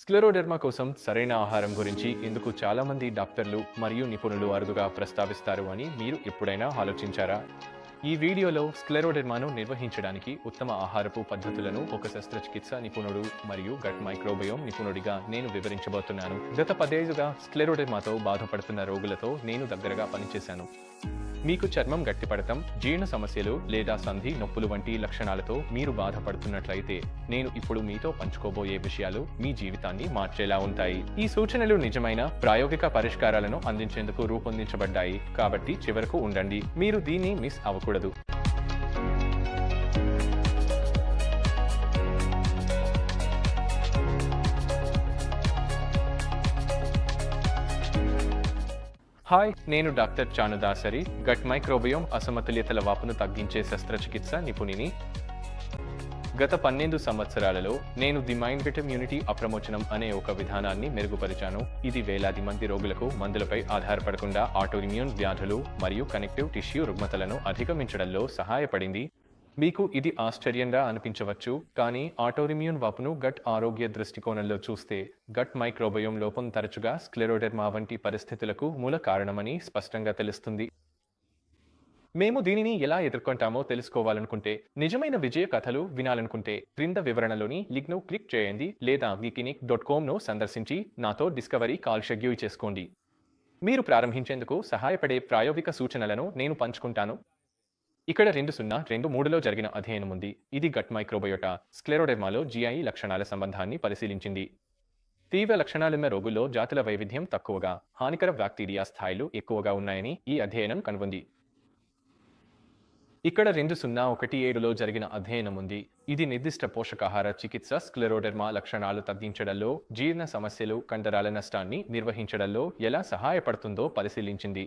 Scleroderma కోసం సరైన ఆహారం గురించి ఇందుకు చాలామంది డాక్టర్లు మరియు నిపుణులు అరుదుగా ప్రస్తావిస్తారు అని మీరు ఎప్పుడైనా ఆలోచించారా? ఈ వీడియోలో స్క్లెరోడెర్మాను నిర్వహించడానికి ఉత్తమ ఆహారపు పద్ధతులను ఒక శస్త్రచికిత్స నిపుణుడు మరియు గట్ మైక్రోబయోమ్ నిపుణుడిగా నేను వివరించబోతున్నాను. గత పదేళ్ళుగా స్క్లెరోడెర్మాతో బాధపడుతున్న రోగులతో నేను దగ్గరగా పనిచేశాను. మీకు చర్మం గట్టిపడటం జీర్ణ సమస్యలు లేదా సంధి నొప్పులు వంటి లక్షణాలతో మీరు బాధపడుతున్నట్లయితే నేను ఇప్పుడు మీతో పంచుకోబోయే విషయాలు మీ జీవితాన్ని మార్చేలా ఉంటాయి. ఈ సూచనలు నిజమైన ప్రాయోగిక పరిష్కారాలను అందించేందుకు రూపొందించబడ్డాయి. కాబట్టి చివరకు ఉండండి. మీరు దీన్ని మిస్ అవ్వకూడదు. హాయ్ నేను డాక్టర్ చానుదాసరి. గట్ మైక్రోబయోమ్ అసమతుల్యతల వాపును తగ్గించే శస్త్రచికిత్స నిపుణిని. గత పన్నెండు సంవత్సరాలలో నేను ది మైండ్ గట్ ఇమ్యూనిటీ అప్రమోచనం అనే ఒక విధానాన్ని మెరుగుపరిచాను. ఇది వేలాది మంది రోగులకు మందులపై ఆధారపడకుండా ఆటోఇమ్యూన్ వ్యాధులు మరియు కనెక్టివ్ టిష్యూ రుగ్మతలను అధిగమించడంలో సహాయపడింది. మీకు ఇది ఆశ్చర్యంగా అనిపించవచ్చు కానీ ఆటోరిమ్యూన్ వాపును గట్ ఆరోగ్య దృష్టికోణంలో చూస్తే గట్ మైక్రోబయోమ్ లోపం తరచుగా స్క్లెరోడెర్మా వంటి పరిస్థితులకు మూల కారణమని స్పష్టంగా తెలుస్తుంది. మేము దీనిని ఎలా ఎదుర్కొంటామో తెలుసుకోవాలనుకుంటే నిజమైన విజయ కథలు వినాలనుకుంటే క్రింద వివరణలోని లిగ్ను క్లిక్ చేయండి లేదా వికినిక్ డాట్ కామ్ను సందర్శించి నాతో డిస్కవరీ కాల్ షెడ్యూల్ చేసుకోండి. మీరు ప్రారంభించేందుకు సహాయపడే ప్రాయోగిక సూచనలను నేను పంచుకుంటాను. ఇక్కడ రెండు సున్నా రెండు మూడులో జరిగిన అధ్యయనం ఉంది. ఇది గట్ మైక్రోబయోటా స్క్లెరోడెర్మాలో జిఐ లక్షణాల సంబంధాన్ని పరిశీలించింది. తీవ్ర లక్షణాలున్న రోగుల్లో జాతుల వైవిధ్యం తక్కువగా హానికర బ్యాక్టీరియా స్థాయిలు ఎక్కువగా ఉన్నాయని ఈ అధ్యయనం కనుగొంది. ఇక్కడ రెండు సున్నా ఒకటి ఏడులో జరిగిన అధ్యయనం ఉంది. ఇది నిర్దిష్ట పోషకాహార చికిత్స స్క్లెరోడెర్మా లక్షణాలు తగ్గించడంలో జీర్ణ సమస్యలు కండరాల నష్టాన్ని నిర్వహించడంలో ఎలా సహాయపడుతుందో పరిశీలించింది.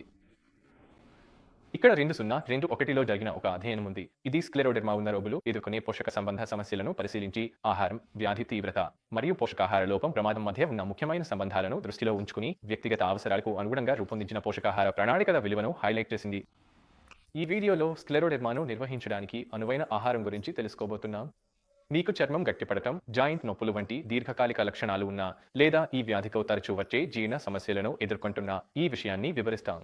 ఇక్కడ రెండు సున్నా రెండు ఒకటిలో జరిగిన ఒక అధ్యయనం ఉంది. ఇది స్క్లెరోడెర్మా ఉన్న రోగులు ఎదుర్కొనే పోషక సంబంధ సమస్యలను పరిశీలించి ఆహారం వ్యాధి తీవ్రత మరియు పోషకాహార లోపం ప్రమాదం మధ్య ఉన్న ముఖ్యమైన సంబంధాలను దృష్టిలో ఉంచుకుని వ్యక్తిగత అవసరాలకు అనుగుణంగా రూపొందించిన పోషకాహార ప్రణాళికల విలువను హైలైట్ చేసింది. ఈ వీడియోలో స్క్లెరోడెర్మాను నిర్వహించడానికి అనువైన ఆహారం గురించి తెలుసుకోబోతున్నాం. మీకు చర్మం గట్టిపడటం జాయింట్ నొప్పులు వంటి దీర్ఘకాలిక లక్షణాలు ఉన్నా లేదా ఈ వ్యాధితో తరచూ వచ్చే జీర్ణ సమస్యలను ఎదుర్కొంటున్న ఈ విషయాన్ని వివరిస్తాం.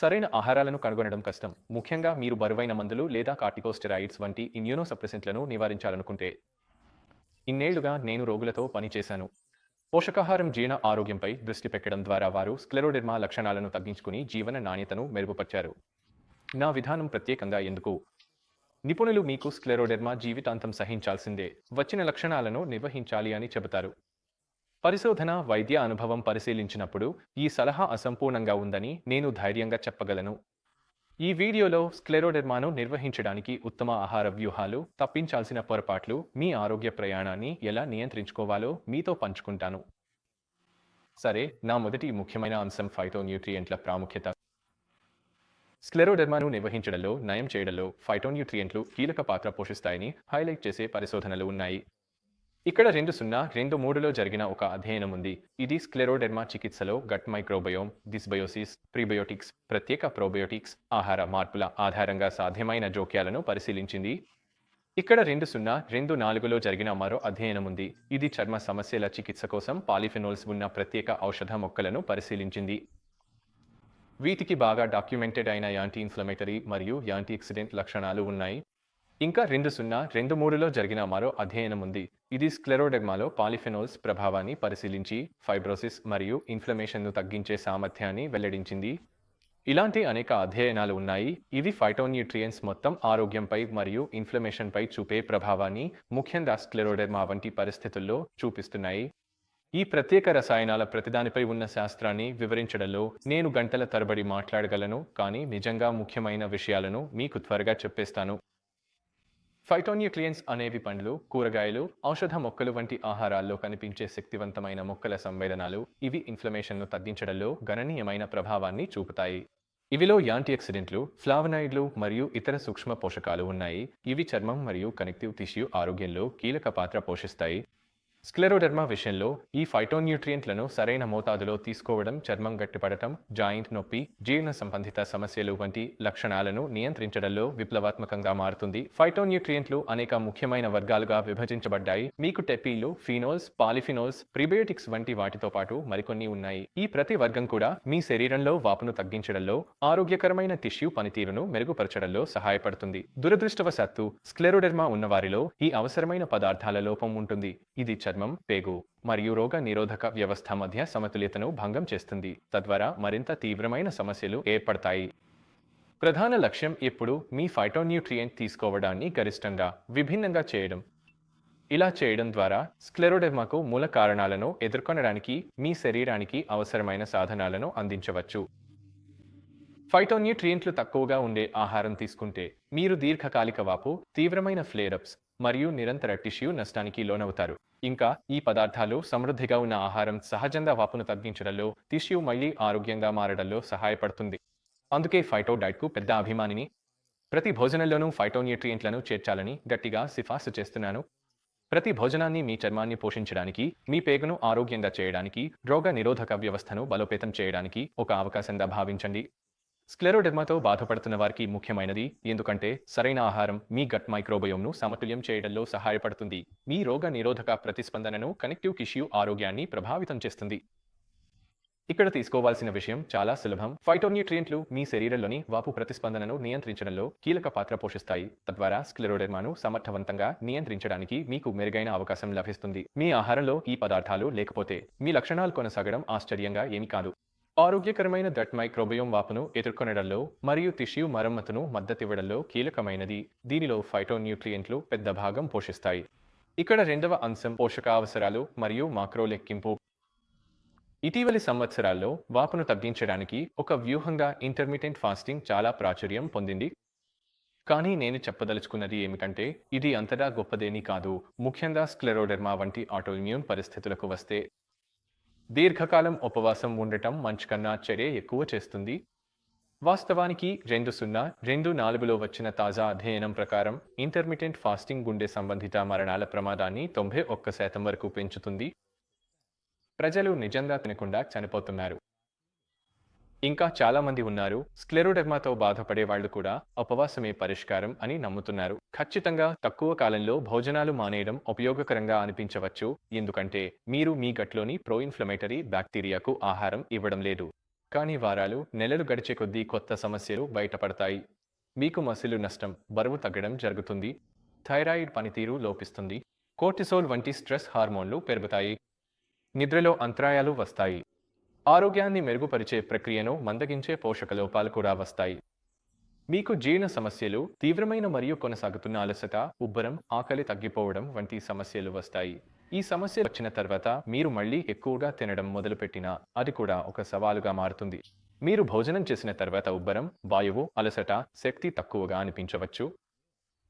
సరైన ఆహారాలను కనుగొనడం కష్టం. ముఖ్యంగా మీరు బరువైన మందులు లేదా కార్టికోస్టెరాయిడ్స్ వంటి ఇమ్యూనోసప్రెసెంట్లను నివారించాలనుకుంటే. ఇన్నేళ్ళుగా నేను రోగులతో పనిచేశాను పోషకాహారం జీర్ణ ఆరోగ్యంపై దృష్టి పెట్టడం ద్వారా వారు స్క్లెరోడెర్మా లక్షణాలను తగ్గించుకుని జీవన నాణ్యతను మెరుగుపరిచారు. నా విధానం ప్రత్యేకంగా ఎందుకు? నిపుణులు మీకు స్క్లెరోడెర్మా జీవితాంతం సహించాల్సిందే. వచ్చిన లక్షణాలను నిర్వహించాలి అని చెబుతారు. పరిశోధన వైద్య అనుభవం పరిశీలించినప్పుడు ఈ సలహా అసంపూర్ణంగా ఉందని నేను ధైర్యంగా చెప్పగలను. ఈ వీడియోలో స్క్లెరోడెర్మాను నిర్వహించడానికి ఉత్తమ ఆహార వ్యూహాలు తప్పించాల్సిన పొరపాట్లు మీ ఆరోగ్య ప్రయాణాన్ని ఎలా నియంత్రించుకోవాలో మీతో పంచుకుంటాను. సరే నా మొదటి ముఖ్యమైన అంశం ఫైటోన్యూట్రియంట్ల ప్రాముఖ్యత. స్క్లెరోడెర్మాను నిర్వహించడంలో నయం చేయడంలో ఫైటోన్యూట్రియంట్లు కీలక పాత్ర పోషిస్తాయని హైలైట్ చేసే పరిశోధనలు ఉన్నాయి. ఇక్కడ రెండు సున్నా రెండు మూడులో జరిగిన ఒక అధ్యయనం ఉంది. ఇది స్క్లెరోడెర్మా చికిత్సలో గట్ మైక్రోబయోమ్ డిస్బయోసిస్ ప్రీబయోటిక్స్ ప్రత్యేక ప్రోబయోటిక్స్ ఆహార మార్పుల ఆధారంగా సాధ్యమైన జోక్యాలను పరిశీలించింది. ఇక్కడ రెండు సున్నా రెండు నాలుగులో జరిగిన మరో అధ్యయనం ఉంది. ఇది చర్మ సమస్యల చికిత్స కోసం పాలిఫెనోల్స్ ఉన్న ప్రత్యేక ఔషధ మొక్కలను పరిశీలించింది. వీటికి బాగా డాక్యుమెంటెడ్ అయిన యాంటీ ఇన్ఫ్లమేటరీ మరియు యాంటీ ఎక్సిడెంట్ లక్షణాలు ఉన్నాయి. ఇంకా రెండు సున్నా రెండు మూడులో జరిగిన మరో అధ్యయనం ఉంది. ఇది స్క్లెరోడెర్మాలో పాలిఫెనోల్స్ ప్రభావాన్ని పరిశీలించి ఫైబ్రోసిస్ మరియు ఇన్ఫ్లమేషన్ను తగ్గించే సామర్థ్యాన్ని వెల్లడించింది. ఇలాంటి అనేక అధ్యయనాలు ఉన్నాయి. ఇవి ఫైటోన్యూట్రియన్స్ మొత్తం ఆరోగ్యంపై మరియు ఇన్ఫ్లమేషన్పై చూపే ప్రభావాన్ని ముఖ్యంగా స్క్లెరోడెర్మా వంటి పరిస్థితుల్లో చూపిస్తున్నాయి. ఈ ప్రత్యేక రసాయనాల ప్రతిదానిపై ఉన్న శాస్త్రాన్ని వివరించడంలో నేను గంటల తరబడి మాట్లాడగలను కానీ నిజంగా ముఖ్యమైన విషయాలను మీకు త్వరగా చెప్పేస్తాను. ఫైటోన్యూక్లియన్స్ అనేవి పండ్లు కూరగాయలు ఔషధ మొక్కలు వంటి ఆహారాల్లో కనిపించే శక్తివంతమైన మొక్కల సంవేదనాలు. ఇవి ఇన్ఫ్లమేషన్ను తగ్గించడంలో గణనీయమైన ప్రభావాన్ని చూపుతాయి. ఇవిలో యాంటీఆక్సిడెంట్లు ఫ్లావనాయిడ్లు మరియు ఇతర సూక్ష్మ పోషకాలు ఉన్నాయి. ఇవి చర్మం మరియు కనెక్టివ్ టిష్యూ ఆరోగ్యంలో కీలక పాత్ర పోషిస్తాయి. స్క్లెరోడెర్మా విషయంలో ఈ ఫైటోన్యూట్రియంట్లను సరైన మోతాదులో తీసుకోవడం చర్మం గట్టిపడటం జాయింట్ నొప్పి జీర్ణ సంబంధిత సమస్యలు వంటి లక్షణాలను నియంత్రించడంలో విప్లవాత్మకంగా మారుతుంది. ఫైటోన్యూట్రియంట్లు అనేక ముఖ్యమైన వర్గాలుగా విభజించబడ్డాయి. మీకు టెపీలు ఫినోల్స్ పాలిఫినోల్స్ ప్రిబయోటిక్స్ వంటి వాటితో పాటు మరికొన్ని ఉన్నాయి. ఈ ప్రతి వర్గం కూడా మీ శరీరంలో వాపును తగ్గించడంలో ఆరోగ్యకరమైన టిష్యూ పనితీరును మెరుగుపరచడంలో సహాయపడుతుంది. దురదృష్టవశాత్తు స్క్లెరోడెర్మా ఉన్నవారిలో ఈ అవసరమైన పదార్థాల లోపం ఉంటుంది. ఇది చర్మం పేగు మరియు రోగ నిరోధక వ్యవస్థ మధ్య సమతుల్యతను భంగం చేస్తుంది. తద్వారా మరింత తీవ్రమైన సమస్యలు ఏర్పడతాయి. ప్రధాన లక్ష్యం ఇప్పుడు మీ ఫైటోన్యూట్రియంట్ తీసుకోవడాన్ని గరిష్టంగా విభిన్నంగా చేయడం. ఇలా చేయడం ద్వారా స్క్లెరోడెర్మాకు మూల కారణాలను ఎదుర్కొనడానికి మీ శరీరానికి అవసరమైన సాధనాలను అందించవచ్చు. ఫైటోన్యూట్రియంట్లు తక్కువగా ఉండే ఆహారం తీసుకుంటే మీరు దీర్ఘకాలిక వాపు తీవ్రమైన ఫ్లేరప్స్ మరియు నిరంతర టిష్యూ నష్టానికి లోనవుతారు. ఇంకా ఈ పదార్థాలు సమృద్ధిగా ఉన్న ఆహారం సహజంగా వాపును తగ్గించడంలో టిష్యూ మళ్ళీ ఆరోగ్యంగా మారడంలో సహాయపడుతుంది. అందుకే ఫైటో డైట్కు పెద్ద అభిమానిని ప్రతి భోజనంలోనూ ఫైటోన్యూట్రియంట్లను చేర్చాలని గట్టిగా సిఫార్సు చేస్తున్నాను. ప్రతి భోజనాన్ని మీ చర్మాన్ని పోషించడానికి మీ పేగును ఆరోగ్యంగా చేయడానికి రోగ నిరోధక వ్యవస్థను బలోపేతం చేయడానికి ఒక అవకాశంగా భావించండి. స్క్లెరోడెర్మాతో బాధపడుతున్న వారికి ముఖ్యమైనది ఎందుకంటే సరైన ఆహారం మీ గట్ మైక్రోబయోమ్ను సమతుల్యం చేయడంలో సహాయపడుతుంది. మీ రోగ నిరోధక ప్రతిస్పందనను కనెక్టివ్ టిష్యూ ఆరోగ్యాన్ని ప్రభావితం చేస్తుంది. ఇక్కడ తీసుకోవాల్సిన విషయం చాలా సులభం. ఫైటోన్యూట్రియంట్లు మీ శరీరంలోని వాపు ప్రతిస్పందనను నియంత్రించడంలో కీలక పాత్ర పోషిస్తాయి. తద్వారా స్క్లెరోడెర్మాను సమర్థవంతంగా నియంత్రించడానికి మీకు మెరుగైన అవకాశం లభిస్తుంది. మీ ఆహారంలో ఈ పదార్థాలు లేకపోతే మీ లక్షణాలు కొనసాగడం ఆశ్చర్యంగా ఏమి కాదు. ఆరోగ్యకరమైన దట్ మైక్రోబయోమ్ వాపును ఎదుర్కొనడంలో మరియు టిష్యూ మరమ్మతును మద్దతివ్వడంలో కీలకమైనది. దీనిలో ఫైటోన్యూట్రియంట్లు పెద్ద భాగం పోషిస్తాయి. ఇక్కడ రెండవ అంశం పోషకావసరాలు మరియు మాక్రో లెక్కింపు ఇటీవలి సంవత్సరాల్లో వాపును తగ్గించడానికి ఒక వ్యూహంగా ఇంటర్మీడియట్ ఫాస్టింగ్ చాలా ప్రాచుర్యం పొందింది. కానీ నేను చెప్పదలుచుకున్నది ఏమిటంటే ఇది అంతటా గొప్పదేమీ కాదు. ముఖ్యంగా స్క్లెరోడెర్మా వంటి ఆటోఇమ్యూన్ పరిస్థితులకు వస్తే దీర్ఘకాలం ఉపవాసం ఉండటం మంచి కన్నా చర్య ఎక్కువ చేస్తుంది. వాస్తవానికి రెండు సున్నా రెండు నాలుగులో వచ్చిన తాజా అధ్యయనం ప్రకారం ఇంటర్మీడియట్ ఫాస్టింగ్ గుండె సంబంధిత మరణాల ప్రమాదాన్ని తొంభై ఒక్క శాతం వరకు పెంచుతుంది. ప్రజలు నిజంగా తినకుండా చనిపోతున్నారు. ఇంకా చాలా మంది ఉన్నారు. స్క్లెరోడెర్మాతో బాధపడే వాళ్ళు కూడా ఉపవాసమే పరిష్కారం అని నమ్ముతున్నారు. ఖచ్చితంగా తక్కువ కాలంలో భోజనాలు మానేయడం ఉపయోగకరంగా అనిపించవచ్చు. ఎందుకంటే మీరు మీ గట్లోని ప్రోఇన్ఫ్లమేటరీ బ్యాక్టీరియాకు ఆహారం ఇవ్వడం లేదు. కానీ వారాలు నెలలు గడిచే కొద్దీ కొత్త సమస్యలు బయటపడతాయి. మీకు మసిలు నష్టం బరువు తగ్గడం జరుగుతుంది. థైరాయిడ్ పనితీరు లోపిస్తుంది. కోర్టిసోల్ వంటి స్ట్రెస్ హార్మోన్లు పెరుగుతాయి. నిద్రలో అంతరాయాలు వస్తాయి. ఆరోగ్యాన్ని మెరుగుపరిచే ప్రక్రియను మందగించే పోషక లోపాలు కూడా వస్తాయి. మీకు జీర్ణ సమస్యలు తీవ్రమైన మరియు కొనసాగుతున్న అలసట ఉబ్బరం ఆకలి తగ్గిపోవడం వంటి సమస్యలు వస్తాయి. ఈ సమస్య వచ్చిన తర్వాత మీరు మళ్ళీ ఎక్కువగా తినడం మొదలుపెట్టినా అది కూడా ఒక సవాలుగా మారుతుంది. మీరు భోజనం చేసిన తర్వాత ఉబ్బరం వాయువు అలసట శక్తి తక్కువగా అనిపించవచ్చు.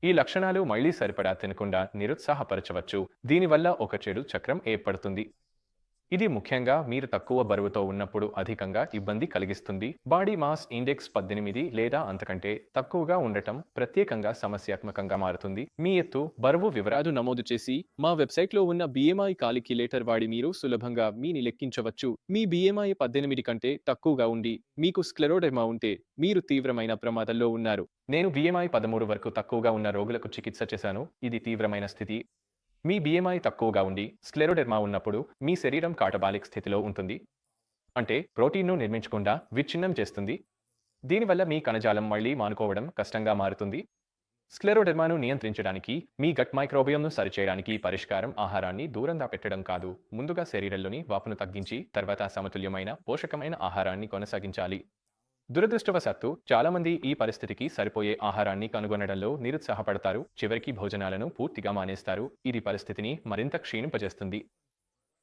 ఈ లక్షణాలు మళ్ళీ సరిపడా తినకుండా నిరుత్సాహపరచవచ్చు. దీనివల్ల ఒక చెడు చక్రం ఏర్పడుతుంది. ఇది ముఖ్యంగా మీరు తక్కువ బరువుతో ఉన్నప్పుడు అధికంగా ఇబ్బంది కలిగిస్తుంది. బాడీ మాస్ ఇండెక్స్ పద్దెనిమిది లేదా అంతకంటే తక్కువగా ఉండటం ప్రత్యేకంగా సమస్యాత్మకంగా మారుతుంది. మీ ఎత్తు బరువు వివరాలు నమోదు చేసి మా వెబ్సైట్లో ఉన్న బిఎంఐ కాలిక్యులేటర్ వాడి మీరు సులభంగా మీని లెక్కించవచ్చు. మీ బిఎంఐ పద్దెనిమిది కంటే తక్కువగా ఉండి మీకు స్క్లెరోడెమా ఉంటే మీరు తీవ్రమైన ప్రమాదంలో ఉన్నారు. నేను బిఎంఐ పదమూడు వరకు తక్కువగా ఉన్న రోగులకు చికిత్స చేశాను. ఇది తీవ్రమైన స్థితి. మీ బిఎంఐ తక్కువగా ఉండి స్క్లెరోడెర్మా ఉన్నప్పుడు మీ శరీరం కాటబాలిక్ స్థితిలో ఉంటుంది. అంటే ప్రోటీన్ను నిర్మించకుండా విచ్ఛిన్నం చేస్తుంది. దీనివల్ల మీ కణజాలం మళ్ళీ మానుకోవడం కష్టంగా మారుతుంది. స్క్లెరోడెర్మాను నియంత్రించడానికి మీ గట్ మైక్రోబియంను సరిచేయడానికి పరిష్కారం ఆహారాన్ని దూరంగా పెట్టడం కాదు. ముందుగా శరీరంలోని వాపును తగ్గించి తర్వాత సమతుల్యమైన పోషకమైన ఆహారాన్ని కొనసాగించాలి. దురదృష్టవశాత్తు చాలామంది ఈ పరిస్థితికి సరిపోయే ఆహారాన్ని కనుగొనడంలో నిరుత్సాహపడతారు. చివరికి భోజనాలను పూర్తిగా మానేస్తారు. ఇది పరిస్థితిని మరింత క్షీణింపజేస్తుంది.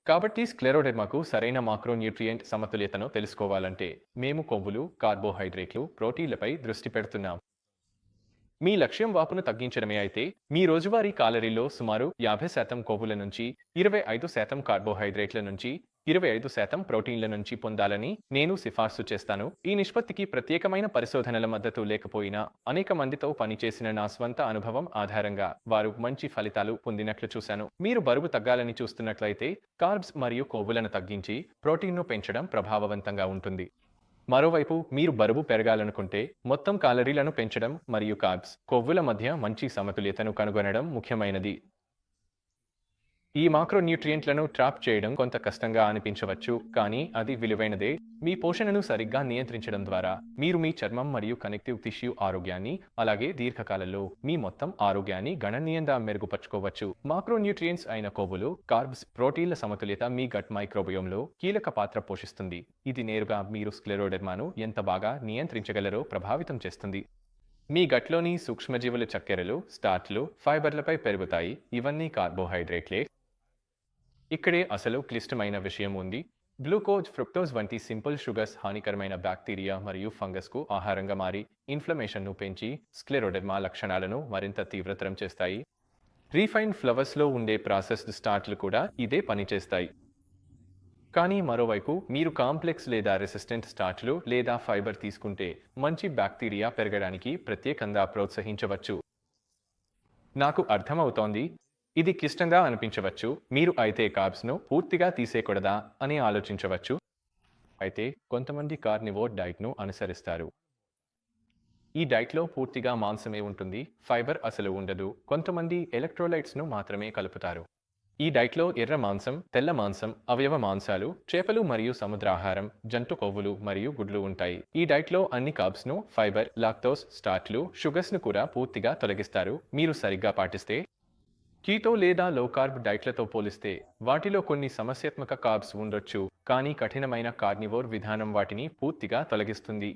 కాబట్టి స్క్లెరోడెర్మాకు సరైన మాక్రోన్యూట్రియంట్ సమతుల్యతను తెలుసుకోవాలంటే మేము కొవ్వులు కార్బోహైడ్రేట్లు ప్రోటీన్లపై దృష్టి పెడుతున్నాం. మీ లక్ష్యం వాపును తగ్గించడమే అయితే మీ రోజువారీ కాలరీలో సుమారు యాభై శాతం కొవ్వుల నుంచి ఇరవై ఐదు శాతం కార్బోహైడ్రేట్ల నుంచి ఇరవై ఐదు శాతం ప్రోటీన్ల నుంచి పొందాలని నేను సిఫార్సు చేస్తాను. ఈ నిష్పత్తికి ప్రత్యేకమైన పరిశోధనల మద్దతు లేకపోయినా అనేక మందితో పనిచేసిన నా స్వంత అనుభవం ఆధారంగా వారు మంచి ఫలితాలు పొందినట్లు చూశాను. మీరు బరువు తగ్గాలని చూస్తున్నట్లయితే కార్బ్స్ మరియు కొవ్వులను తగ్గించి ప్రోటీన్ను పెంచడం ప్రభావవంతంగా ఉంటుంది. మరోవైపు మీరు బరువు పెరగాలనుకుంటే మొత్తం కాలరీలను పెంచడం మరియు కార్బ్స్ కొవ్వుల మధ్య మంచి సమతుల్యతను కనుగొనడం ముఖ్యమైనది. ఈ మాక్రో న్యూట్రియంట్లను ట్రాప్ చేయడం కొంత కష్టంగా అనిపించవచ్చు కానీ అది విలువైనదే. మీ పోషణను సరిగ్గా నియంత్రించడం ద్వారా మీరు మీ చర్మం మరియు కనెక్టివ్ టిష్యూ ఆరోగ్యాన్ని అలాగే దీర్ఘకాలంలో మీ మొత్తం ఆరోగ్యాన్ని గణనీయంగా మెరుగుపరుచుకోవచ్చు. మాక్రో న్యూట్రియంట్స్ అయిన కొవ్వులు కార్బ్స్ ప్రోటీన్ల సమతుల్యత మీ గట్ మైక్రోబయోంలో కీలక పాత్ర పోషిస్తుంది. ఇది నేరుగా మీరు స్క్లెరోడెర్మాను ఎంత బాగా నియంత్రించగలరో ప్రభావితం చేస్తుంది. మీ గట్లోని సూక్ష్మజీవుల చక్కెరలు స్టార్ట్లు ఫైబర్లపై పెరుగుతాయి. ఇవన్నీ కార్బోహైడ్రేట్లే. ఇక్కడే అసలు క్లిష్టమైన విషయం ఉంది. గ్లూకోజ్ ఫ్రుక్టోజ్ వంటి సింపుల్ షుగర్స్ హానికరమైన బ్యాక్టీరియా మరియు ఫంగస్కు ఆహారంగా మారి ఇన్ఫ్లమేషన్ను పెంచి స్క్లెరోడెర్మా లక్షణాలను మరింత తీవ్రతరం చేస్తాయి. రీఫైన్డ్ ఫ్లవర్స్లో ఉండే ప్రాసెస్డ్ స్టార్ట్లు కూడా ఇదే పనిచేస్తాయి కానీ మరోవైపు మీరు కాంప్లెక్స్ లేదా రెసిస్టెంట్ స్టార్ట్లు లేదా ఫైబర్ తీసుకుంటే మంచి బ్యాక్టీరియా పెరగడానికి ప్రత్యేకంగా ప్రోత్సహించవచ్చు. నాకు అర్థమవుతోంది. ఇది క్లిష్టంగా అనిపించవచ్చు. మీరు అయితే కార్బ్స్ను పూర్తిగా తీసేయకూడదా అని ఆలోచించవచ్చు. అయితే కొంతమంది కార్నివోర్ డైట్ను అనుసరిస్తారు. ఈ డైట్లో పూర్తిగా మాంసమే ఉంటుంది. ఫైబర్ అసలు ఉండదు. కొంతమంది ఎలక్ట్రోలైట్స్ను మాత్రమే కలుపుతారు. ఈ డైట్లో ఎర్ర మాంసం తెల్ల మాంసం అవయవ మాంసాలు చేపలు మరియు సముద్రాహారం జంతు కొవ్వులు మరియు గుడ్లు ఉంటాయి. ఈ డైట్లో అన్ని కార్బ్స్ను ఫైబర్ లాక్టోస్ స్టార్ట్లు షుగర్స్ను కూడా పూర్తిగా తొలగిస్తారు. మీరు సరిగ్గా పాటిస్తే కీటో లేదా లో కార్బ్ డైట్లతో పోలిస్తే వాటిలో కొన్ని సమస్యాత్మక కార్బ్స్ ఉండొచ్చు కానీ కఠినమైన కార్నివోర్ విధానం వాటిని పూర్తిగా తొలగిస్తుంది.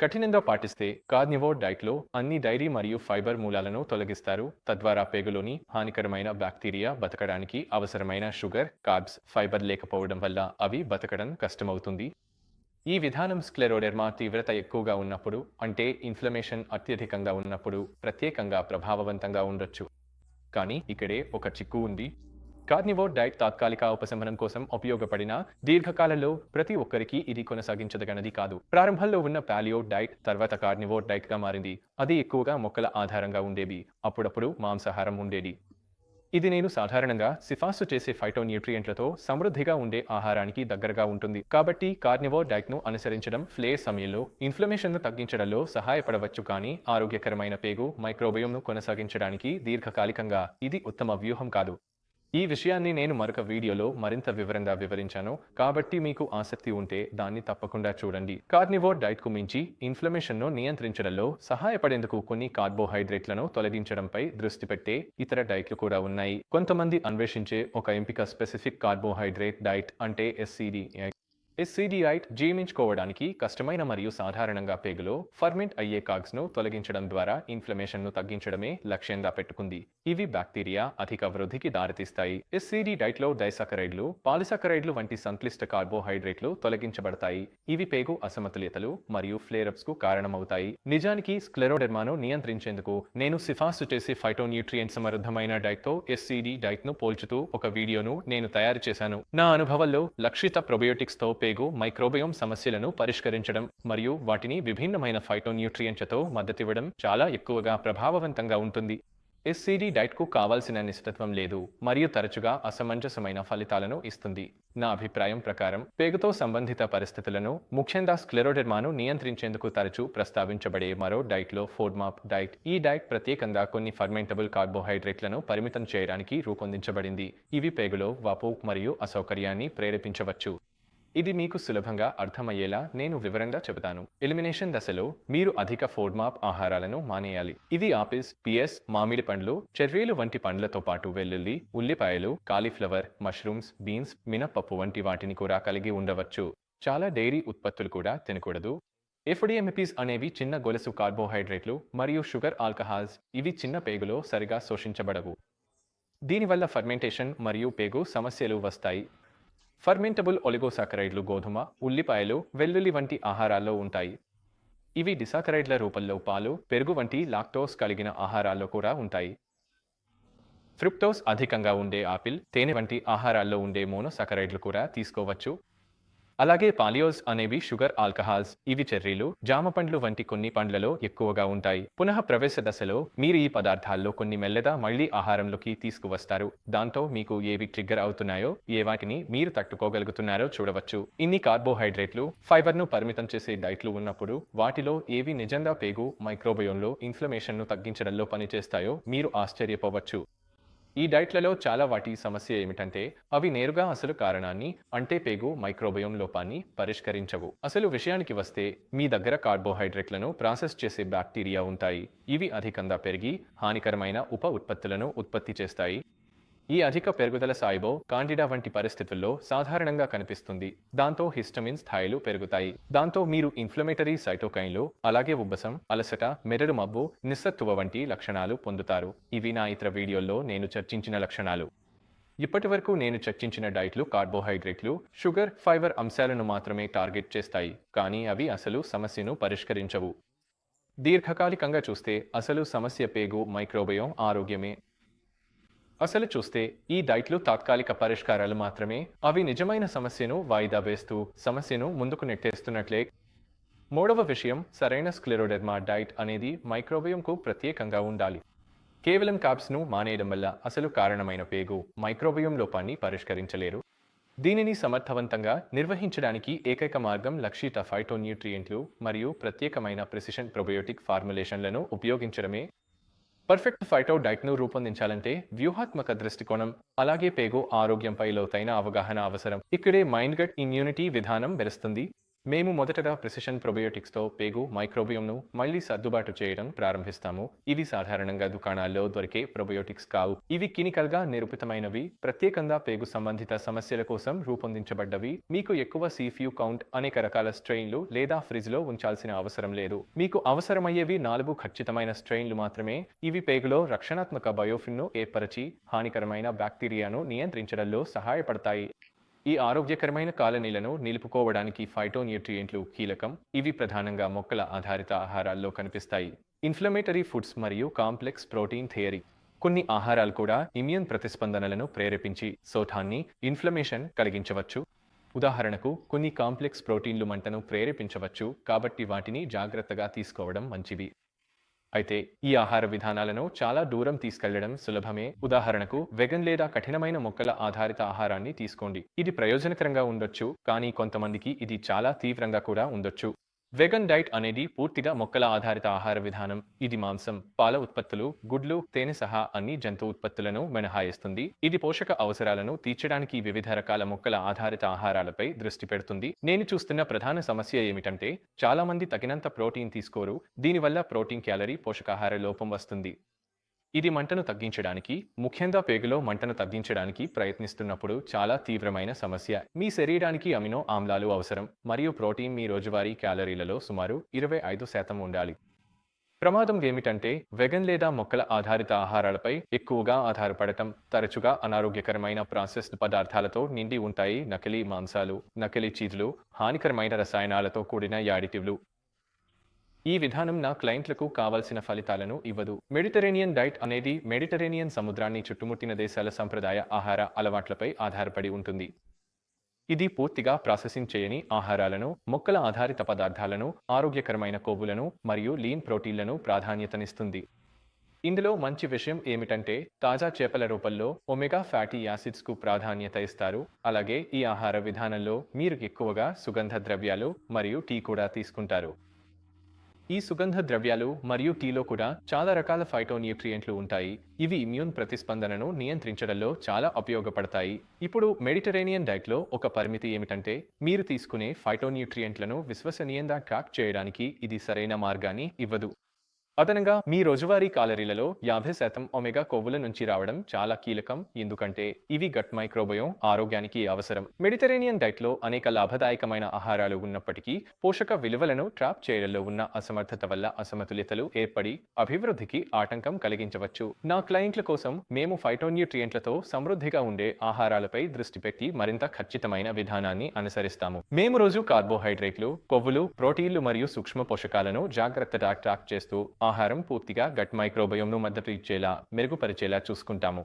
కఠినంగా పాటిస్తే కార్నివోర్ డైట్లో అన్ని డైరీ మరియు ఫైబర్ మూలాలను తొలగిస్తారు. తద్వారా పేగులోని హానికరమైన బ్యాక్టీరియా బతకడానికి అవసరమైన షుగర్ కార్బ్స్ ఫైబర్ లేకపోవడం వల్ల అవి బతకడం కష్టమవుతుంది. ఈ విధానం స్క్లెరోడెర్మా తీవ్రత ఎక్కువగా ఉన్నప్పుడు అంటే ఇన్ఫ్లమేషన్ అత్యధికంగా ఉన్నప్పుడు ప్రత్యేకంగా ప్రభావవంతంగా ఉండొచ్చు. కానీ ఇక్కడే ఒక చిక్కు ఉంది. కార్నివోర్ డైట్ తాత్కాలిక ఉపశమనం కోసం ఉపయోగపడిన దీర్ఘకాలంలో ప్రతి ఒక్కరికి ఇది కొనసాగించదగనది కాదు. ప్రారంభంలో ఉన్న పాలియో డైట్ తర్వాత కార్నివోర్ డైట్గా మారింది. అది ఎక్కువగా మొక్కల ఆధారంగా ఉండేవి. అప్పుడప్పుడు మాంసాహారం ఉండేది. ఇది నేను సాధారణంగా సిఫార్సు చేసే ఫైటోన్యూట్రియంట్లతో సమృద్ధిగా ఉండే ఆహారానికి దగ్గరగా ఉంటుంది. కాబట్టి కార్నివోర్ డైట్ను అనుసరించడం ఫ్లేర్ సమయంలో ఇన్ఫ్లమేషన్ను తగ్గించడంలో సహాయపడవచ్చు కానీ ఆరోగ్యకరమైన పేగు మైక్రోబయోమ్ను కొనసాగించడానికి దీర్ఘకాలికంగా ఇది ఉత్తమ వ్యూహం కాదు. ఈ విషయాన్ని నేను మరొక వీడియోలో మరింత వివరంగా వివరించాను. కాబట్టి మీకు ఆసక్తి ఉంటే దాన్ని తప్పకుండా చూడండి. కార్నివోర్ డైట్కు మించి ఇన్ఫ్లమేషన్ను నియంత్రించడంలో సహాయపడేందుకు కొన్ని కార్బోహైడ్రేట్లను తొలగించడంపై దృష్టి పెట్టే ఇతర డైట్లు కూడా ఉన్నాయి. కొంతమంది అన్వేషించే ఒక ఎంపిక స్పెసిఫిక్ కార్బోహైడ్రేట్ డైట్ అంటే ఎస్సిడి ఎస్సీడీఐట్ జీర్ణించుకోవడానికి కష్టమైన మరియు సాధారణంగా పేగులో ఫర్మెంట్ అయ్యే కాగ్స్ను తొలగించడం ద్వారా ఇన్ఫ్లమేషన్ను తగ్గించడమే లక్ష్యంగా పెట్టుకుంది. ఇవి బ్యాక్టీరియా అధిక వృద్ధికి దారితీస్తాయి. ఎస్సీడీ డైట్లో డైసాకరైడ్లు పాలిసాకరైడ్లు వంటి సంక్లిష్ట కార్బోహైడ్రేట్లు తొలగించబడతాయి. ఇవి పేగు అసమతుల్యతలు మరియు ఫ్లేరప్స్కు కారణమవుతాయి. నిజానికి స్క్లెరోడెర్మాను నియంత్రించేందుకు నేను సిఫార్సు చేసే ఫైటోన్యూట్రియంట్ సమృద్ధమైన డైట్తో ఎస్సీడీ డైట్ను పోల్చుతూ ఒక వీడియోను నేను తయారు చేశాను. నా అనుభవంలో లక్షిత ప్రొబయోటిక్స్తో పేగు మైక్రోబయోమ్ సమస్యలను పరిష్కరించడం మరియు వాటిని విభిన్నమైన ఫైటోన్యూట్రియంట్లతో మద్దతివ్వడం చాలా ఎక్కువగా ప్రభావవంతంగా ఉంటుంది. ఎస్సిడి డైట్కు కావాల్సిన నిశ్చితత్వం లేదు మరియు తరచుగా అసమంజసమైన ఫలితాలను ఇస్తుంది. నా అభిప్రాయం ప్రకారం పేగుతో సంబంధిత పరిస్థితులను ముఖ్యంగా స్క్లెరోడెర్మాను నియంత్రించేందుకు తరచూ ప్రస్తావించబడే మరో డైట్లో ఫోడ్మాప్ డైట్ ఈ డైట్ ప్రత్యేకంగా కొన్ని ఫర్మెంటబుల్ కార్బోహైడ్రేట్లను పరిమితం చేయడానికి రూపొందించబడింది. ఇవి పేగులో వాపు మరియు అసౌకర్యాన్ని ప్రేరేపించవచ్చు. ఇది మీకు సులభంగా అర్థమయ్యేలా నేను వివరంగా చెబుతాను. ఎలిమినేషన్ దశలో మీరు అధిక ఫోడ్మాప్ ఆహారాలను మానేయాలి. ఇది ఆపిస్ పిఎస్ మామిడి పండ్లు చెర్రీలు వంటి పండ్లతో పాటు వెల్లుల్లి ఉల్లిపాయలు కాలీఫ్లవర్ మష్రూమ్స్ బీన్స్ మినపప్పు వంటి వాటిని కూడా కలిగి ఉండవచ్చు. చాలా డైరీ ఉత్పత్తులు కూడా తినకూడదు. ఎఫ్డిఎంపీస్ అనేవి చిన్న గొలుసు కార్బోహైడ్రేట్లు మరియు షుగర్ ఆల్కహాల్స్. ఇవి చిన్న పేగులో సరిగా శోషించబడవు. దీనివల్ల ఫర్మెంటేషన్ మరియు పేగు సమస్యలు వస్తాయి. ఫర్మెంటబుల్ ఒలిగోసాకరైడ్లు గోధుమ ఉల్లిపాయలు వెల్లుల్లి వంటి ఆహారాల్లో ఉంటాయి. ఇవి డిసాకరైడ్ల రూపంలో పాలు పెరుగు వంటి లాక్టోస్ కలిగిన ఆహారాల్లో కూడా ఉంటాయి. ఫ్రుక్టోస్ అధికంగా ఉండే ఆపిల్ తేనె వంటి ఆహారాల్లో ఉండే మోనోసాకరైడ్లు కూడా తీసుకోవచ్చు. అలాగే పాలియోస్ అనేవి షుగర్ ఆల్కహాల్స్. ఇవి చెర్రీలు జామ పండ్లు వంటి కొన్ని పండ్లలో ఎక్కువగా ఉంటాయి. పునః ప్రవేశ దశలో మీరు ఈ పదార్థాల్లో కొన్ని మెల్లగా మళ్ళీ ఆహారంలోకి తీసుకువస్తారు. దాంతో మీకు ఏవి ట్రిగ్గర్ అవుతున్నాయో ఏ వాటిని మీరు తట్టుకోగలుగుతున్నారో చూడవచ్చు. ఇన్ని కార్బోహైడ్రేట్లు ఫైబర్ను పరిమితం చేసే డైట్లు ఉన్నప్పుడు వాటిలో ఏవి నిజంగా పేగు మైక్రోబయోన్లో ఇన్ఫ్లమేషన్ను తగ్గించడంలో పనిచేస్తాయో మీరు ఆశ్చర్యపోవచ్చు. ఈ డైట్లలో చాలా వాటి సమస్య ఏమిటంటే అవి నేరుగా అసలు కారణాన్ని అంటే పేగు మైక్రోబయోమ్ లోపాన్ని పరిష్కరించవు. అసలు విషయానికి వస్తే మీ దగ్గర కార్బోహైడ్రేట్లను ప్రాసెస్ చేసే బ్యాక్టీరియా ఉంటాయి. ఇవి అధికంగా పెరిగి హానికరమైన ఉప ఉత్పత్తులను ఉత్పత్తి చేస్తాయి. ఈ అధిక పెరుగుదల సాయిబో కాండిడా వంటి పరిస్థితుల్లో సాధారణంగా కనిపిస్తుంది. దాంతో హిస్టమిన్ స్థాయిలు పెరుగుతాయి. దాంతో మీరు ఇన్ఫ్లమేటరీ సైటోకైన్లు అలాగే ఉబ్బసం అలసట మెదడు మబ్బు నిస్సత్తువ వంటి లక్షణాలు పొందుతారు. ఇవి నా ఇతర వీడియోల్లో నేను చర్చించిన లక్షణాలు. ఇప్పటి వరకు నేను చర్చించిన డైట్లు కార్బోహైడ్రేట్లు షుగర్ ఫైబర్ అంశాలను మాత్రమే టార్గెట్ చేస్తాయి. కానీ అవి అసలు సమస్యను పరిష్కరించవు. దీర్ఘకాలికంగా చూస్తే అసలు సమస్య పేగు మైక్రోబయోమ్ ఆరోగ్యమే. అసలు చూస్తే ఈ డైట్లు తాత్కాలిక పరిష్కారాలు మాత్రమే. అవి నిజమైన సమస్యను వాయిదా వేస్తూ సమస్యను ముందుకు నెట్టేస్తున్నట్లే. మూడవ విషయం సరైన స్క్లెరోడెర్మా డైట్ అనేది మైక్రోబయోమ్కు ప్రత్యేకంగా ఉండాలి. కేవలం కాప్స్ను మానేయడం వల్ల అసలు కారణమైన పేగు మైక్రోబయోమ్ లోపాన్ని పరిష్కరించలేరు. దీనిని సమర్థవంతంగా నిర్వహించడానికి ఏకైక మార్గం లక్షిత ఫైటోన్యూట్రియంట్లు మరియు ప్రత్యేకమైన ప్రెసిషన్ ప్రొబయోటిక్ ఫార్ములేషన్లను ఉపయోగించడమే. పర్ఫెక్ట్ ఫైట్అవుట్ డైట్ను రూపొందించాలంటే వ్యూహాత్మక దృష్టికోణం అలాగే పేగు ఆరోగ్యంపై లోతైన అవగాహన అవసరం. ఇక్కడే మైండ్ గట్ ఇమ్యూనిటీ విధానం మెరుస్తుంది. మేము మొదటగా ప్రిసిషన్ ప్రొబయోటిక్స్తో పేగు మైక్రోబియంను మళ్ళీ సర్దుబాటు చేయడం ప్రారంభిస్తాము. ఇవి సాధారణంగా దుకాణాల్లో దొరికే ప్రొబయోటిక్స్ కావు. ఇవి క్లినికల్గా నిరూపితమైనవి. ప్రత్యేకంగా పేగు సంబంధిత సమస్యల కోసం రూపొందించబడ్డవి. మీకు ఎక్కువ సీఫ్యూ కౌంట్ అనేక రకాల స్ట్రెయిన్లు లేదా ఫ్రిడ్జ్లో ఉంచాల్సిన అవసరం లేదు. మీకు అవసరమయ్యేవి నాలుగు ఖచ్చితమైన స్ట్రెయిన్లు మాత్రమే. ఇవి పేగులో రక్షణాత్మక బయోఫిన్ను ఏర్పరచి హానికరమైన బ్యాక్టీరియాను నియంత్రించడంలో సహాయపడతాయి. ఈ ఆరోగ్యకరమైన కాలనీలను నిలుపుకోవడానికి ఫైటోన్యూట్రియంట్లు కీలకం. ఇవి ప్రధానంగా మొక్కల ఆధారిత ఆహారాల్లో కనిపిస్తాయి. ఇన్ఫ్లమేటరీ ఫుడ్స్ మరియు కాంప్లెక్స్ ప్రోటీన్ థియరీ. కొన్ని ఆహారాలు కూడా ఇమ్యూన్ ప్రతిస్పందనలను ప్రేరేపించి సోఠాన్ని ఇన్ఫ్లమేషన్ కలిగించవచ్చు. ఉదాహరణకు కొన్ని కాంప్లెక్స్ ప్రోటీన్లు మంటను ప్రేరేపించవచ్చు కాబట్టి వాటిని జాగ్రత్తగా తీసుకోవడం మంచివి అయితే ఈ ఆహార విధానాలను చాలా దూరం తీసుకెళ్ళడం సులభమే. ఉదాహరణకు వెగన్ లేదా కఠినమైన మొక్కల ఆధారిత ఆహారాన్ని తీసుకోండి. ఇది ప్రయోజనకరంగా ఉండొచ్చు కానీ కొంతమందికి ఇది చాలా తీవ్రంగా కూడా ఉండొచ్చు. వెగన్ డైట్ అనేది పూర్తిగా మొక్కల ఆధారిత ఆహార విధానం. ఇది మాంసం పాల ఉత్పత్తులు గుడ్లు తేనె సహా అన్ని జంతు ఉత్పత్తులను మినహాయిస్తుంది. ఇది పోషక అవసరాలను తీర్చడానికి వివిధ రకాల మొక్కల ఆధారిత ఆహారాలపై దృష్టి పెడుతుంది. నేను చూస్తున్న ప్రధాన సమస్య ఏమిటంటే చాలా మంది తగినంత ప్రోటీన్ తీసుకోరు. దీనివల్ల ప్రోటీన్ క్యాలరీ పోషకాహార లోపం వస్తుంది. ఇది మంటను తగ్గించడానికి ముఖ్యంగా పేగులో మంటను తగ్గించడానికి ప్రయత్నిస్తున్నప్పుడు చాలా తీవ్రమైన సమస్య. మీ శరీరానికి అమినో ఆమ్లాలు అవసరం. మరియు ప్రోటీన్ మీ రోజువారీ క్యాలరీలలో సుమారు ఇరవై ఐదు శాతం ఉండాలి. ప్రమాదం ఏమిటంటే వెగన్ లేదా మొక్కల ఆధారిత ఆహారాలపై ఎక్కువగా ఆధారపడటం తరచుగా అనారోగ్యకరమైన ప్రాసెస్డ్ పదార్థాలతో నిండి ఉంటాయి నకిలీ మాంసాలు నకిలీ చీజులు హానికరమైన రసాయనాలతో కూడిన యాడిటివ్లు. ఈ విధానం నా క్లయింట్లకు కావాల్సిన ఫలితాలను ఇవ్వదు. మెడిటరేనియన్ డైట్ అనేది మెడిటరేనియన్ సముద్రాన్ని చుట్టుముట్టిన దేశాల సంప్రదాయ ఆహార అలవాట్లపై ఆధారపడి ఉంటుంది. ఇది పూర్తిగా ప్రాసెసింగ్ చేయని ఆహారాలను మొక్కల ఆధారిత పదార్థాలను ఆరోగ్యకరమైన కొవ్వులను మరియు లీన్ ప్రోటీన్లను ప్రాధాన్యతనిస్తుంది. ఇందులో మంచి విషయం ఏమిటంటే తాజా చేపల రూపంలో ఒమెగా ఫ్యాటీ యాసిడ్స్కు ప్రాధాన్యత ఇస్తారు. అలాగే ఈ ఆహార విధానంలో మీరు ఎక్కువగా సుగంధ ద్రవ్యాలు మరియు టీ కూడా తీసుకుంటారు. ఈ సుగంధ ద్రవ్యాలు మరియు టీలో కూడా చాలా రకాల ఫైటోన్యూట్రియంట్లు ఉంటాయి. ఇవి ఇమ్యూన్ ప్రతిస్పందనను నియంత్రించడంలో చాలా ఉపయోగపడతాయి. ఇప్పుడు మెడిటరేనియన్ డైట్లో ఒక పరిమితి ఏమిటంటే మీరు తీసుకునే ఫైటోన్యూట్రియంట్లను విశ్వసనీయంగా ట్రాక్ చేయడానికి ఇది సరైన మార్గాన్ని ఇవ్వదు. అదనంగా మీ రోజువారీ కాలరీలలో యాభై శాతం ఒమేగా కొవ్వుల నుంచి రావడం చాలా కీలకం. ఎందుకంటే ఇవి గట్ మైక్రోబయోం ఆరోగ్యానికి అవసరం. మెడిటరేనియన్ డైట్లో అనేక లాభదాయకమైన ఆహారాలు ఉన్నప్పటికీ పోషక విలువలను ట్రాప్ చేయడంలో ఉన్న అసమర్థత వల్ల అసమతుల్యతలు ఏర్పడి అభివృద్ధికి ఆటంకం కలిగించవచ్చు. నా క్లయింట్ల కోసం మేము ఫైటోన్యూట్రియంట్లతో సమృద్ధిగా ఉండే ఆహారాలపై దృష్టి పెట్టి మరింత ఖచ్చితమైన విధానాన్ని అనుసరిస్తాము. మేము రోజు కార్బోహైడ్రేట్లు కొవ్వులు ప్రోటీన్లు మరియు సూక్ష్మ పోషకాలను జాగ్రత్తగా ట్రాక్ చేస్తూ ఆహారం పూర్తిగా గట్ మైక్రోబయోమ్ను మద్దతు ఇచ్చేలా మెరుగుపరిచేలా చూసుకుంటాము.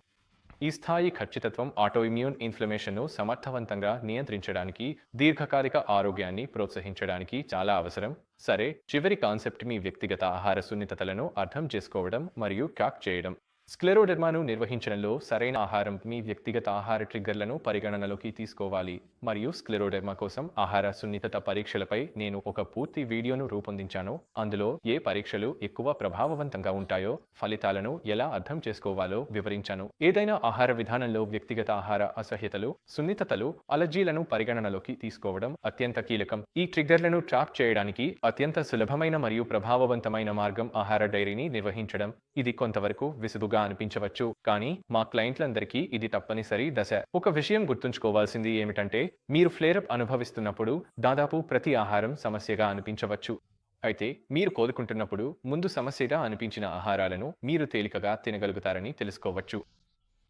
ఈ స్థాయి ఖచ్చితత్వం ఆటోఇమ్యూన్ ఇన్ఫ్లమేషన్ను సమర్థవంతంగా నియంత్రించడానికి దీర్ఘకాలిక ఆరోగ్యాన్ని ప్రోత్సహించడానికి చాలా అవసరం. సరే చివరి కాన్సెప్ట్ మీ వ్యక్తిగత ఆహార సున్నితతలను అర్థం చేసుకోవడం మరియు క్యాక్ చేయడం. స్క్లెరోడెర్మాను నిర్వహించడంలో సరైన ఆహారం మీ వ్యక్తిగత ఆహార ట్రిగ్గర్లను పరిగణనలోకి తీసుకోవాలి. మరియు స్క్లెరోడెర్మా కోసం ఆహార సున్నితత పరీక్షలపై నేను ఒక పూర్తి వీడియోను రూపొందించాను. అందులో ఏ పరీక్షలు ఎక్కువ ప్రభావవంతంగా ఉంటాయో ఫలితాలను ఎలా అర్థం చేసుకోవాలో వివరించాను. ఏదైనా ఆహార విధానంలో వ్యక్తిగత ఆహార అసహ్యతలు సున్నితతలు అలర్జీలను పరిగణనలోకి తీసుకోవడం అత్యంత కీలకం. ఈ ట్రిగ్గర్లను ట్రాప్ చేయడానికి అత్యంత సులభమైన మరియు ప్రభావవంతమైన మార్గం ఆహార డైరీని నిర్వహించడం. ఇది కొంతవరకు విసుగుగా అనిపించవచ్చు. కానీ మా క్లయింట్లందరికీ ఇది తప్పనిసరి దశ. ఒక విషయం గుర్తుంచుకోవాల్సింది ఏమిటంటే మీరు ఫ్లేరప్ అనుభవిస్తున్నప్పుడు దాదాపు ప్రతి ఆహారం సమస్యగా అనిపించవచ్చు. అయితే మీరు కోలుకుంటున్నప్పుడు ముందు సమస్యగా అనిపించిన ఆహారాలను మీరు తేలికగా తినగలుగుతారని తెలుసుకోవచ్చు.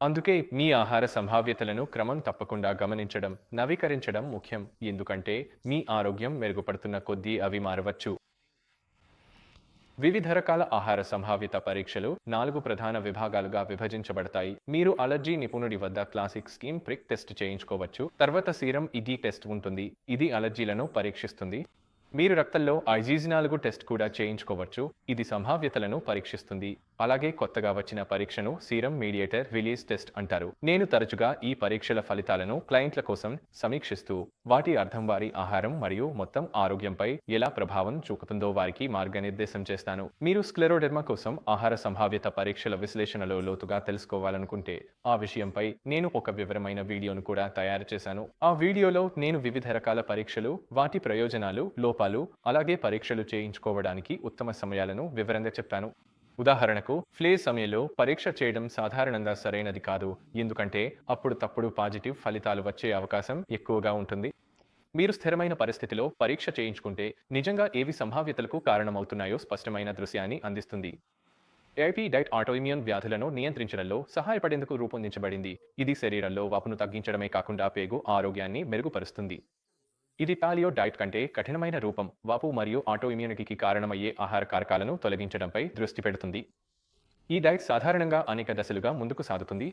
అందుకే మీ ఆహార సంభావ్యతలను క్రమం తప్పకుండా గమనించడం నవీకరించడం ముఖ్యం. ఎందుకంటే మీ ఆరోగ్యం మెరుగుపడుతున్న కొద్దీ అవి మారవచ్చు. వివిధ రకాల ఆహార సంభావ్యత పరీక్షలు నాలుగు ప్రధాన విభాగాలుగా విభజించబడతాయి. మీరు అలర్జీ నిపుణుడి వద్ద క్లాసిక్ స్కీమ్ ప్రిక్ టెస్ట్ చేయించుకోవచ్చు. తర్వాత సీరం ఇది టెస్ట్ ఉంటుంది. ఇది అలర్జీలను పరీక్షిస్తుంది. మీరు రక్తంలో ఐజీజీ నాలుగు టెస్ట్ కూడా చేయించుకోవచ్చు. ఇది సంభావ్యతలను పరీక్షిస్తుంది. అలాగే కొత్తగా వచ్చిన పరీక్షను సీరం మీడియేటర్ రిలీజ్ టెస్ట్ అంటారు. నేను తరచుగా ఈ పరీక్షల ఫలితాలను క్లయింట్ల కోసం సమీక్షిస్తూ వాటి అర్థం వారి ఆహారం మరియు మొత్తం ఆరోగ్యంపై ఎలా ప్రభావం చూపుతుందో వారికి మార్గనిర్దేశం చేస్తాను. మీరు స్క్లెరోడెర్మా కోసం ఆహార సంభావ్యత పరీక్షల విశ్లేషణలో లోతుగా తెలుసుకోవాలనుకుంటే ఆ విషయంపై నేను ఒక వివరమైన వీడియోను కూడా తయారు చేశాను. ఆ వీడియోలో నేను వివిధ రకాల పరీక్షలు వాటి ప్రయోజనాలు లోపాలు అలాగే పరీక్షలు చేయించుకోవడానికి ఉత్తమ సమయాలను వివరంగా చెప్పాను. ఉదాహరణకు ఫ్లే సమయంలో పరీక్ష చేయడం సాధారణంగా సరైనది కాదు. ఎందుకంటే అప్పుడు తప్పుడు పాజిటివ్ ఫలితాలు వచ్చే అవకాశం ఎక్కువగా ఉంటుంది. మీరు స్థిరమైన పరిస్థితిలో పరీక్ష చేయించుకుంటే నిజంగా ఏవి సంభావ్యతలకు కారణమవుతున్నాయో స్పష్టమైన దృశ్యాన్ని అందిస్తుంది. ఏపీ డైట్ ఆటోఇమ్యూన్ వ్యాధులను నియంత్రించడంలో సహాయపడేందుకు రూపొందించబడింది. ఇది శరీరంలో వాపును తగ్గించడమే కాకుండా పేగు ఆరోగ్యాన్ని మెరుగుపరుస్తుంది. ఇది పాలియో డైట్ కంటే కఠినమైన రూపం. వాపు మరియు ఆటోఇమ్యూనిటీకి కారణమయ్యే ఆహార కారకాలను తొలగించడంపై దృష్టి పెడుతుంది. ఈ డైట్ సాధారణంగా అనేక దశలుగా ముందుకు సాగుతుంది.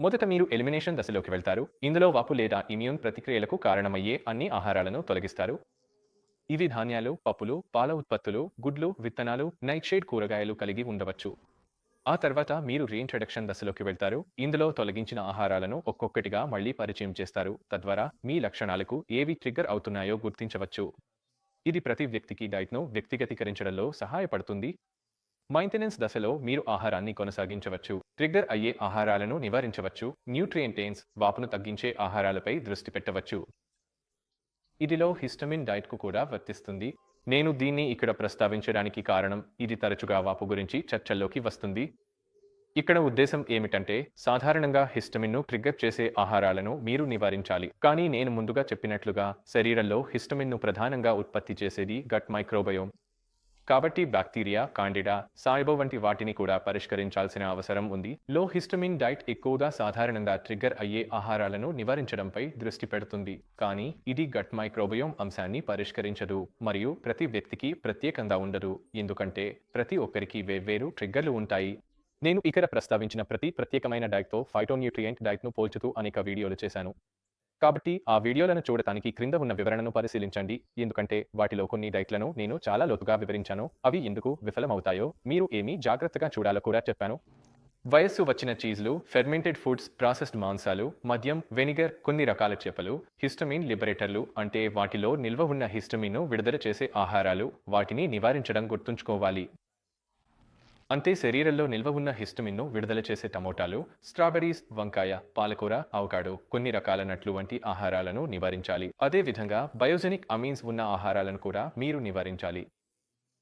మొదట మీరు ఎలిమినేషన్ దశలోకి వెళ్తారు. ఇందులో వాపు లేదా ఇమ్యూన్ ప్రతిక్రియలకు కారణమయ్యే అన్ని ఆహారాలను తొలగిస్తారు. ఇవి ధాన్యాలు పప్పులు పాల ఉత్పత్తులు గుడ్లు విత్తనాలు నైట్షేడ్ కూరగాయలు కలిగి ఉండవచ్చు. ఆ తర్వాత మీరు రీఇంట్రడక్షన్ దశలోకి వెళ్తారు. ఇందులో తొలగించిన ఆహారాలను ఒక్కొక్కటిగా మళ్ళీ పరిచయం చేస్తారు. తద్వారా మీ లక్షణాలకు ఏవి ట్రిగ్గర్ అవుతున్నాయో గుర్తించవచ్చు. ఇది ప్రతి వ్యక్తికి డైట్ను వ్యక్తిగతీకరించడంలో సహాయపడుతుంది. మైంటెనెన్స్ దశలో మీరు ఆహారాన్ని కొనసాగించవచ్చు. ట్రిగ్గర్ అయ్యే ఆహారాలను నివారించవచ్చు. న్యూట్రియంటేన్స్ వాపును తగ్గించే ఆహారాలపై దృష్టి పెట్టవచ్చు. ఇదిలో హిస్టమిన్ డైట్కు కూడా వర్తిస్తుంది. నేను దీన్ని ఇక్కడ ప్రస్తావించడానికి కారణం ఇది తరచుగా వాపు గురించి చర్చల్లోకి వస్తుంది. ఇక్కడ ఉద్దేశం ఏమిటంటే సాధారణంగా హిస్టమిన్ను ట్రిగ్గర్ చేసే ఆహారాలను మీరు నివారించాలి. కానీ నేను ముందుగా చెప్పినట్లుగా శరీరంలో హిస్టమిన్ను ప్రధానంగా ఉత్పత్తి చేసేది గట్ మైక్రోబయోమ్. కాబట్టి బ్యాక్టీరియా కాండిడా సాయిబో వంటి వాటిని కూడా పరిష్కరించాల్సిన అవసరం ఉంది. లో హిస్టమిన్ డైట్ ఎక్కువగా సాధారణంగా ట్రిగ్గర్ అయ్యే ఆహారాలను నివారించడంపై దృష్టి పెడుతుంది. కానీ ఇది గట్ మైక్రోబయోమ్ అంశాన్ని పరిష్కరించదు మరియు ప్రతి వ్యక్తికి ప్రత్యేకంగా ఉండదు. ఎందుకంటే ప్రతి ఒక్కరికి వేర్వేరు ట్రిగ్గర్లు ఉంటాయి. నేను ఇక్కడ ప్రస్తావించిన ప్రతి ప్రత్యేకమైన డైట్తో ఫైటోన్యూట్రియంట్ డైట్ను పోల్చుతూ అనేక వీడియోలు చేశాను. కాబట్టి ఆ వీడియోలను చూడటానికి క్రింద ఉన్న వివరణను పరిశీలించండి. ఎందుకంటే వాటిలో కొన్ని డైట్లను నేను చాలా లోతుగా వివరించాను. అవి ఎందుకు విఫలమవుతాయో మీరు ఏమి జాగ్రత్తగా చూడాలో కూడా చెప్పాను. వయస్సు వచ్చిన చీజ్లు ఫెర్మెంటెడ్ ఫుడ్స్ ప్రాసెస్డ్ మాంసాలు మద్యం వెనిగర్ కొన్ని రకాల చేపలు హిస్టమిన్ లిబరేటర్లు అంటే వాటిలో నిల్వ ఉన్న హిస్టమిన్ను విడుదల చేసే ఆహారాలు వాటిని నివారించడం గుర్తుంచుకోవాలి. అంతే శరీరంలో నిల్వ ఉన్న హిస్టమిన్ను విడుదల చేసే టమోటాలు స్ట్రాబెరీస్ వంకాయ పాలకూర అవకాడో కొన్ని రకాల నట్లు వంటి ఆహారాలను నివారించాలి. అదే విధంగా బయోజెనిక్ అమీన్స్ ఉన్న ఆహారాలను కూడా మీరు నివారించాలి.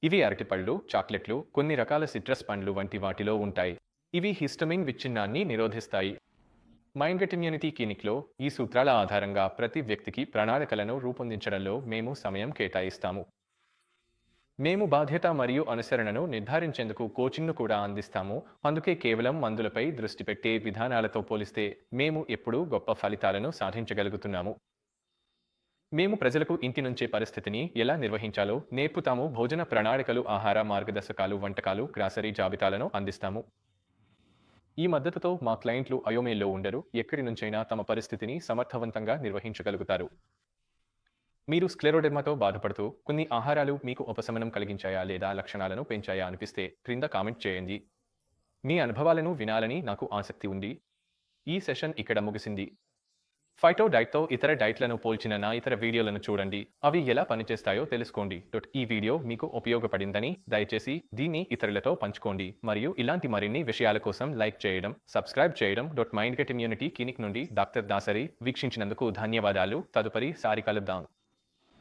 ఇవి అరటిపళ్ళు చాక్లెట్లు కొన్ని రకాల సిట్రస్ పండ్లు వంటి వాటిలో ఉంటాయి. ఇవి హిస్టమిన్ విచ్ఛిన్నాన్ని నిరోధిస్తాయి. మైండ్ గట్ ఇమ్యూనిటీ క్లినిక్లో ఈ సూత్రాల ఆధారంగా ప్రతి వ్యక్తికి ప్రణాళికలను రూపొందించడంలో మేము సమయం కేటాయిస్తాము. మేము బాధ్యత మరియు అనుసరణను నిర్ధారించేందుకు కోచింగ్ను కూడా అందిస్తాము. అందుకే కేవలం మందులపై దృష్టి పెట్టే విధానాలతో పోలిస్తే మేము ఎప్పుడూ గొప్ప ఫలితాలను సాధించగలుగుతున్నాము. మేము ప్రజలకు ఇంటి నుంచే పరిస్థితిని ఎలా నిర్వహించాలో నేర్పుతాము భోజన ప్రణాళికలు ఆహార మార్గదర్శకాలు వంటకాలు గ్రాసరీ జాబితాలను అందిస్తాము. ఈ మద్దతుతో మా క్లయింట్లు అయోమేల్లో ఉండరు. ఎక్కడి నుంచైనా తమ పరిస్థితిని సమర్థవంతంగా నిర్వహించగలుగుతారు. మీరు స్క్లెరోడెర్మాతో బాధపడుతూ కొన్ని ఆహారాలు మీకు ఉపశమనం కలిగించాయా లేదా లక్షణాలను పెంచాయా అనిపిస్తే క్రింద కామెంట్ చేయండి. మీ అనుభవాలను వినాలని నాకు ఆసక్తి ఉంది. ఈ సెషన్ ఇక్కడ ముగిసింది. ఫైటో డైట్తో ఇతర డైట్లను పోల్చిన నా ఇతర వీడియోలను చూడండి. అవి ఎలా పనిచేస్తాయో తెలుసుకోండి. డొట్ ఈ వీడియో మీకు ఉపయోగపడిందని దయచేసి దీన్ని ఇతరులతో పంచుకోండి. మరియు ఇలాంటి మరిన్ని విషయాల కోసం లైక్ చేయడం సబ్స్క్రైబ్ చేయడం dot mind gut immunity clinic నుండి డాక్టర్ దాసరి వీక్షించినందుకు ధన్యవాదాలు. తదుపరి సారి కలుద్దాం.